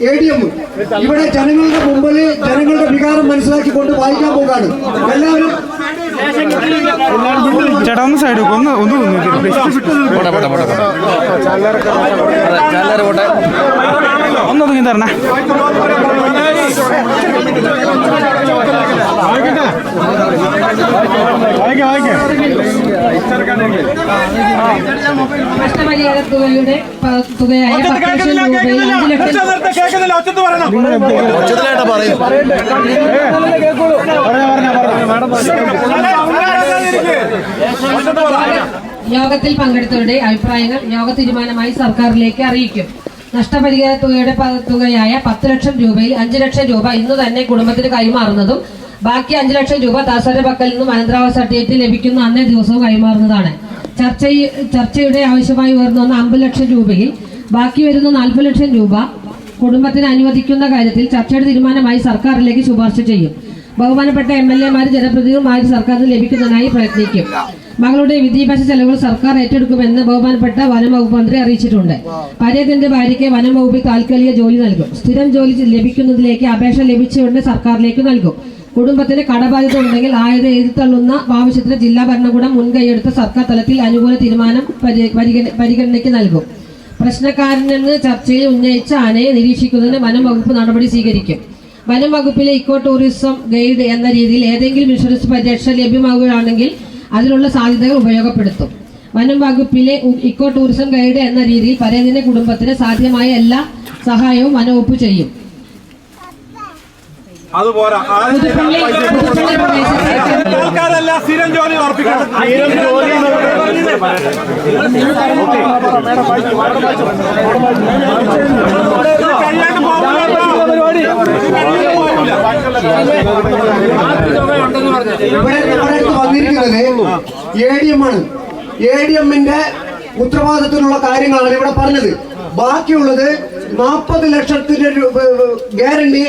A D M ഇവിടെ ജനങ്ങളുടെ മുമ്പിൽ ജനങ്ങളുടെ വികാരം മനസ്സിലാക്കി കൊണ്ട് വായിക്കാൻ പോകാണ് എല്ലാവരും ഒന്ന് സൈഡ് ഒന്ന് ഒന്ന് തരണേ. യോഗത്തിൽ പങ്കെടുത്തവരുടെ അഭിപ്രായങ്ങൾ യോഗ തീരുമാനമായി സർക്കാരിലേക്ക് അറിയിക്കും. നഷ്ടപരിഹാര തുകയുടെ തുകയായ പത്ത് ലക്ഷം രൂപയിൽ അഞ്ച് ലക്ഷം രൂപ ഇന്ന് തന്നെ കുടുംബത്തിന് കൈമാറുന്നതും ബാക്കി അഞ്ച് ലക്ഷം രൂപ താസാരുടെ പക്കൽ നിന്നും അനന്തരാവകാശ സർട്ടിഫിക്കറ്റ് ലഭിക്കുന്ന അന്നേ ദിവസവും കൈമാറുന്നതാണ്. ചർച്ച ചർച്ചയുടെ ആവശ്യമായി വരുന്ന അമ്പത് ലക്ഷം രൂപയിൽ ബാക്കി വരുന്ന നാൽപ്പത് ലക്ഷം രൂപ കുടുംബത്തിന് അനുവദിക്കുന്ന കാര്യത്തിൽ ചർച്ചയുടെ തീരുമാനമായി സർക്കാരിലേക്ക് ശുപാർശ ചെയ്യും. ബഹുമാനപ്പെട്ട എം എൽ എമാരും ജനപ്രതിനിധികളുമായി സർക്കാരിന് ലഭിക്കുന്നതിനായി പ്രയത്നിക്കും. മകളുടെ വിദ്യാഭ്യാസ ചെലവുകൾ സർക്കാർ ഏറ്റെടുക്കുമെന്ന് ബഹുമാനപ്പെട്ട വനം വകുപ്പ് മന്ത്രി അറിയിച്ചിട്ടുണ്ട്. പരേതന്റെ ഭാര്യയ്ക്ക് വനം വകുപ്പിൽ താൽക്കാലിക ജോലി നൽകും. സ്ഥിരം ജോലി ലഭിക്കുന്നതിലേക്ക് അപേക്ഷ ലഭിച്ചുകൊണ്ട് സർക്കാരിലേക്ക് നൽകും. കുടുംബത്തിന് കടബാധ്യത ഉണ്ടെങ്കിൽ ആയത് എഴുതിത്തള്ളുന്ന ആവശ്യത്തിന് ജില്ലാ ഭരണകൂടം മുൻകൈയെടുത്ത് സർക്കാർ തലത്തിൽ അനുകൂല തീരുമാനം പരിഗണനയ്ക്ക് നൽകും. പ്രശ്നക്കാരനെന്ന് ചർച്ചയിൽ ഉന്നയിച്ച ആനയെ നിരീക്ഷിക്കുന്നതിന് വനം വകുപ്പ് നടപടി സ്വീകരിക്കും. വനം വകുപ്പിലെ ഇക്കോ ടൂറിസം ഗൈഡ് എന്ന രീതിയിൽ ഏതെങ്കിലും ഇൻഷുറൻസ് പരിരക്ഷ ലഭ്യമാകുകയാണെങ്കിൽ അതിനുള്ള സാധ്യതകൾ ഉപയോഗപ്പെടുത്തും വനം വകുപ്പിലെ ഇക്കോ ടൂറിസം ഗൈഡ് എന്ന രീതിയിൽ പരേതിന്റെ കുടുംബത്തിന് സാധ്യമായ എല്ലാ സഹായവും വനവകുപ്പ് ചെയ്യും അതുപോലെ ആൾക്കാരല്ല സ്ഥിരം ജോലി ഉറപ്പിക്കണം ഇവിടെ അടുത്ത് എ ഡി എം ആണ്. എ ഡി എമ്മിന്റെ ഉത്തരവാദിത്തത്തിലുള്ള കാര്യങ്ങളാണ് ഇവിടെ പറഞ്ഞത്. ബാക്കിയുള്ളത് നാൽപ്പത് ലക്ഷത്തിന്റെ ഗ്യാരണ്ടി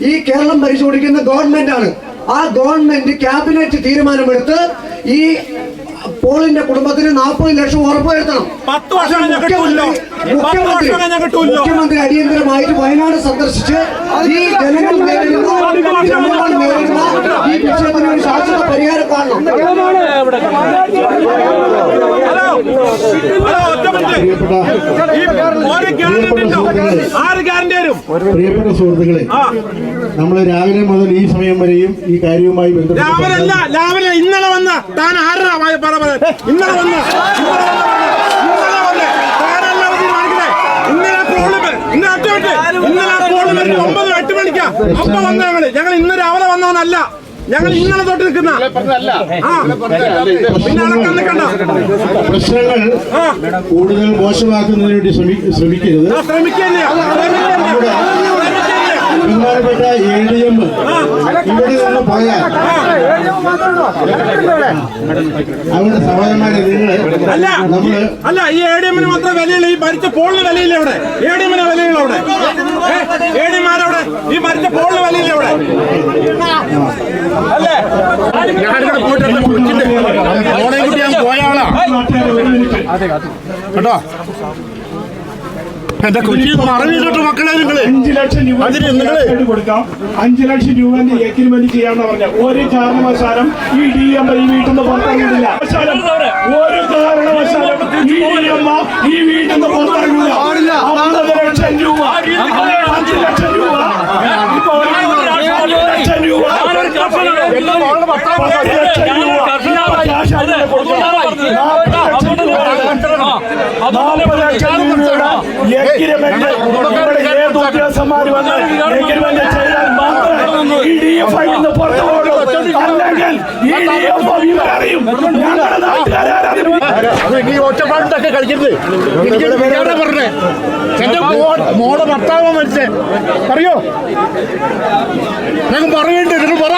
ഈ കേരളം പരിശോധിക്കുന്ന ഗവൺമെന്റ് ആണ് ആ ഗവൺമെന്റ് ക്യാബിനറ്റ് തീരുമാനമെടുത്ത് ഈ പോളിന്റെ കുടുംബത്തിന് നാൽപ്പത് ലക്ഷം ഉറപ്പുവരുത്തണം. മുഖ്യമന്ത്രി. മുഖ്യമന്ത്രി അടിയന്തരമായിട്ട് വയനാട് സന്ദർശിച്ച് ഈ ജനങ്ങൾ ജനങ്ങൾ നേരിടുന്ന ഈ വിഷയത്തിന് പ്രിയപ്പെട്ട സുഹൃത്തുക്കളെ നമ്മൾ രാവിലെ മുതൽ ഈ സമയം വരെയും ഈ കാര്യവുമായി ബന്ധപ്പെട്ട് രാവിലെ ഇന്നലെ വന്ന താൻ ആരാ? ഇന്നലെ വന്ന ഇന്നലെ ഒമ്പത് എട്ട് മണിക്കാ. അപ്പൊ വന്ന ഞങ്ങൾ ഞങ്ങൾ ഇന്ന് രാവിലെ വന്നവനല്ല ഞങ്ങൾ ഇന്നലെ തൊട്ട് നിൽക്കുന്ന പിന്നെ അളക്കാൻ നിൽക്കണ്ട പ്രശ്നങ്ങൾ കൂടുതൽ മോശമാക്കുന്നതിന് വേണ്ടി ശ്രമിക്കരുത്. ബഹുമാനപ്പെട്ട എ ഡി എം ഇവിടെ നിന്ന് പോയാൽ സഹോദരന്മാരെ നിങ്ങൾ അല്ല അല്ല ഈ എ ഡി എമ്മിന് മാത്രം വിലയില്ല ഈ മരിച്ച പോളിന് വിലയില്ല അവിടെ. എ ഡി എമ്മിന് വിലയില്ല അവിടെ. എ ഡി എമ്മാരവിടെ ഈ മരിച്ച പോളിന് വിലയില്ല അവിടെ. അല്ലേ? ഞാനിവിടെ മോളെ കുട്ടി ഞാൻ പോയ ആളാ. കേട്ടോ? എന്റെ കൊച്ചി മറവിട്ടിട്ട് മക്കളെ നിങ്ങൾ. അഞ്ച് ലക്ഷം രൂപ അതിന് നിങ്ങൾ കൊടുക്കാം. അഞ്ച് ലക്ഷം രൂപന്റെ എഗ്രിമെന്റ് ചെയ്യാന്ന് പറഞ്ഞ ഒരു കാരണവശാലും ഈ ഡി എം ഈ വീട്ടിൽ നിന്ന് പുറത്തിറങ്ങുന്നില്ല ഒരു കാരണവശാലും ഈ ഡി എം ഈ വീട്ടിൽ നിന്ന് പുറത്തിറങ്ങില്ല അമ്പത് ലക്ഷം രൂപ. അഞ്ച് ലക്ഷം രൂപ. ഇപ്പൊ ലക്ഷം രൂപ. പത്ത് ലക്ഷം രൂപ ക്യാഷ് ആയിട്ട് കൊടുക്കാം. നാൽപ്പത് ലക്ഷം രൂപ നാൽപ്പത് ലക്ഷം രൂപയുടെ എഗ്രിമെന്റ് ഇവിടെ ഏത് ഉദ്യോഗസ്ഥന്മാർ വന്ന് എഗ്രിമെന്റ് ചെയ്താൽ മാത്രമേ ഈ ഡി എഫ് ഐ നിന്ന് പുറത്തു പോകുള്ളൂ അല്ലെങ്കിൽ ഈ ഡി എഫ് ഐ ഇവരറിയും ഞങ്ങളുടെ നാട്ടുകാരും ഈ ഒറ്റപ്പാട്ടൊക്കെ കളിക്കരുത് പറഞ്ഞേ എന്റെ മോടെ ഭർത്താവ് മരിച്ചേ അറിയോ ഞങ്ങൾ പറയണ്ടേ നിങ്ങൾ പറ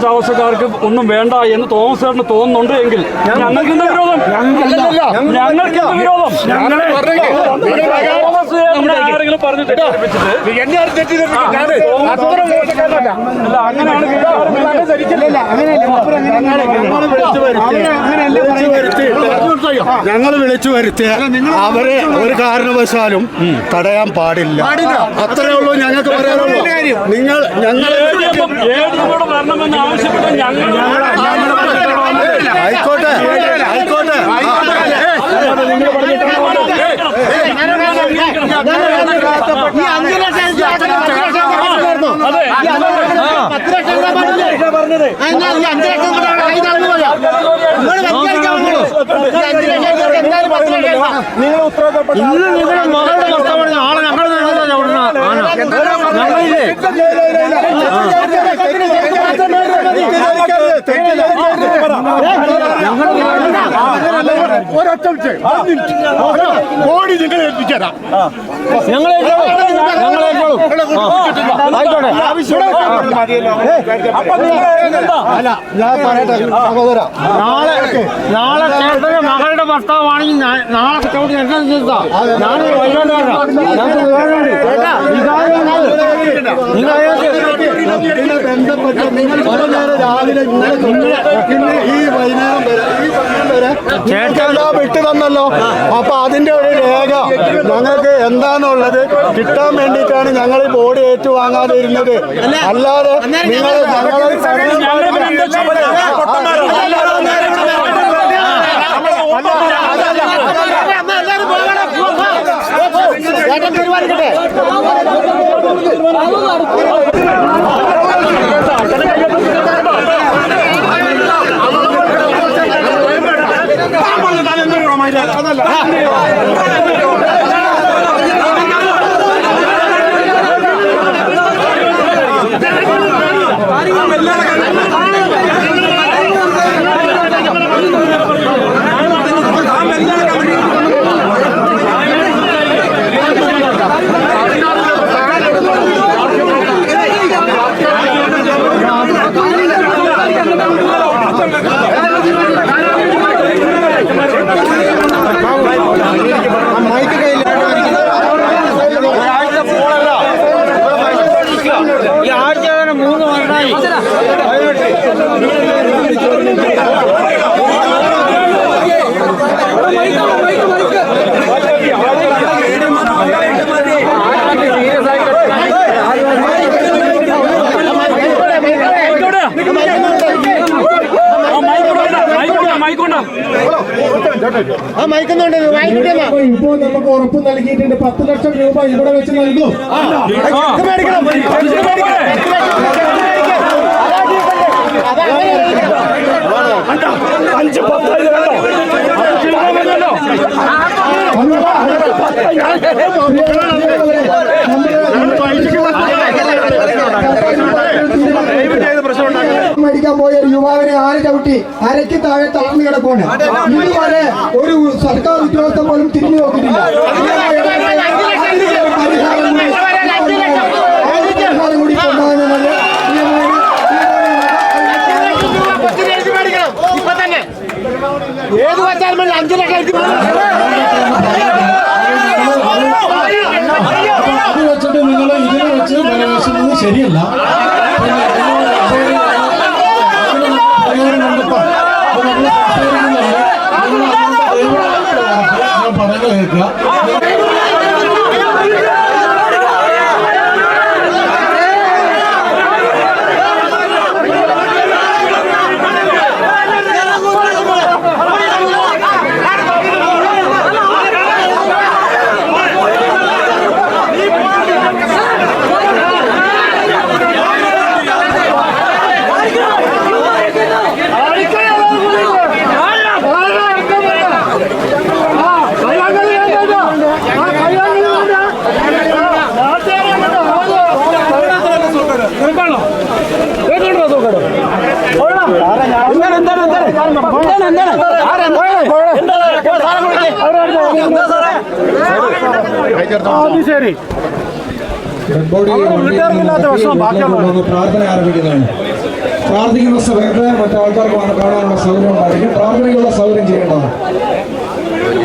തോമസ് സാറിന്റെ ഒന്നും വേണ്ട എന്ന് തോമസ് സാറിന് തോന്നുന്നുണ്ട് എങ്കിൽ ഞങ്ങൾക്ക് എന്താ വിരോധം? ഞങ്ങൾക്ക് എന്താ വിരോധം? ആരെങ്കിലും പറഞ്ഞ് തെറ്റിദ്ധരിപ്പിച്ചിട്ട്? അല്ല അങ്ങനെയാണ് ഞങ്ങൾ വിളിച്ചു വരുത്തിയ അവരെ ഒരു കാരണവശാലും തടയാൻ പാടില്ല അത്രേ ഉള്ളൂ ഞങ്ങൾക്ക് പറയാനുള്ളൂ നിങ്ങൾ ഞങ്ങൾ ഏടിയോട് വരണമെന്ന് ആവശ്യപ്പെട്ട് ഞങ്ങൾ കോടി നിങ്ങൾ ഏൽപ്പിച്ചതാ അല്ല ഞാൻ പറയട്ടെ സഹോദര. നാളെ നാളെ മകളുടെ ഭർത്താവാണെങ്കിൽ നാളെ ചവിട്ടി എന്നെ നിർത്താം ഞാൻ നിങ്ങൾ ബന്ധപ്പെട്ട നിങ്ങൾ നേരം രാവിലെ ഇന്നലെ ഈ വൈകുന്നേരം വരെ ചേട്ടനെല്ലാം വിട്ടു തന്നല്ലോ. അപ്പൊ അതിന്റെ ഒരു രേഖ ഞങ്ങൾക്ക് എന്താണുള്ളത് കിട്ടാൻ വേണ്ടിയിട്ടാണ് ഞങ്ങൾ ഈ ബോഡി ഏറ്റുവാങ്ങാതെ ഇരുന്നത് അല്ലാതെ നിങ്ങൾ ഞങ്ങളെ മൈക്കൊണ്ട ഇപ്പോൾ നമുക്ക് ഉറപ്പ് നൽകിയിട്ടുണ്ട്. പത്ത് ലക്ഷം രൂപ ഇവിടെ വെച്ച് നൽകും. അഞ്ച് പത്ത് ചവിട്ടി അരയ്ക്ക് താഴെ തളർന്നു കിടക്കുകയാണ് ഇതുവരെ ഒരു സർക്കാർ ഉദ്യോഗസ്ഥ പോലും തിരിഞ്ഞു നോക്കിയിട്ടില്ല. പരിഹാരം കൂടി കൊണ്ടുവന്നത് ഏത് വെച്ചാലും അഞ്ചു ലക്ഷം അത് വെച്ചിട്ട് നിങ്ങൾ ഇതിനെ വെച്ച് ശരിയല്ല പിന്നെ ഇതിന് അതിന് പരിഹാരം കണ്ടെത്താം. അപ്പൊ നമ്മൾ സംസാരിക്കുന്നുണ്ട്. നിങ്ങൾ അങ്ങോട്ട് ദയവായി ഞാൻ പറയുന്നത് കേൾക്കുക തൂക്കാണോ കേട്ടോ തൂക്കടോ എന്താണ് എന്താണ് എന്താണ്? അത് ശരി. പ്രാർത്ഥന ആരംഭിക്കുന്നതാണ്. പ്രാർത്ഥിക്കുന്ന സമയത്ത് മറ്റു ആൾക്കാർക്ക് വന്ന് കാണാനുള്ള സൗകര്യം ഉണ്ടായിരിക്കും. പ്രാർത്ഥനയ്ക്കുള്ള സൗകര്യം ചെയ്യേണ്ടതാണ്. ജോലി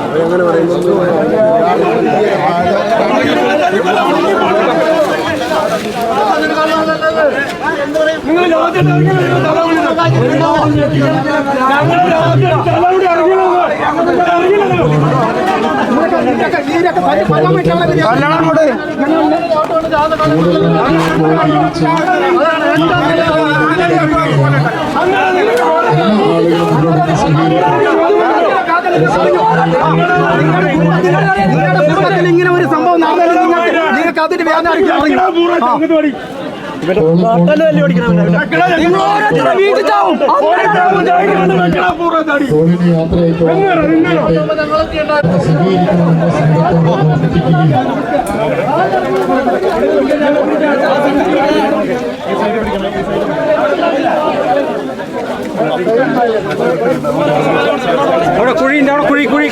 അവരങ്ങനെ പറയുന്നത് നിങ്ങൾ ലോകത്തിൽ ഞങ്ങൾ ഇങ്ങനെ ഒരു സംഭവം നിങ്ങൾക്ക് നിങ്ങൾക്ക് അതിന്റെ വേദന അറിയിക്കും അവിടെ കുഴിയുണ്ട് അവിടെ കുഴി കുഴി.